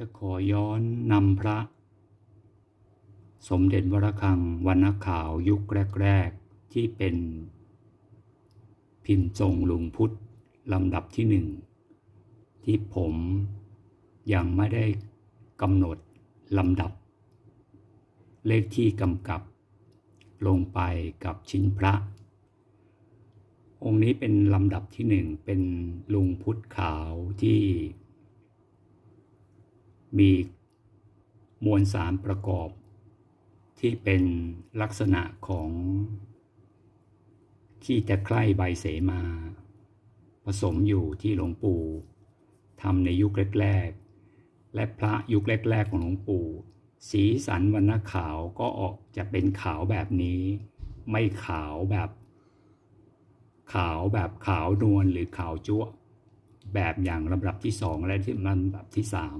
จะขอย้อนนำพระ สมเด็จวรคังวรรณขาวยุคแรก ๆ ที่เป็น พิมพ์ทรงลุงพุทธลำดับที่หนึ่ง ที่ผมยังไม่ได้กำหนดลำดับ เลขที่กำกับลงไปกับชิ้นพระ องค์นี้เป็นลำดับที่หนึ่งเป็นลุงพุทธขาวที่ มีมวลสารประกอบ ที่เป็นลักษณะของขี้ตะไคร่ใบเสมา ผสมอยู่ที่หลวงปู่ทำในยุคแรกๆ และพระยุคแรกๆของหลวงปู่ สีสันวรรณขาวก็ออกจะเป็นขาวแบบนี้ ไม่ขาวแบบ ขาวแบบขาวนวลหรือขาวจั๊วะแบบอย่างลำดับที่สองและที่ลำดับที่สาม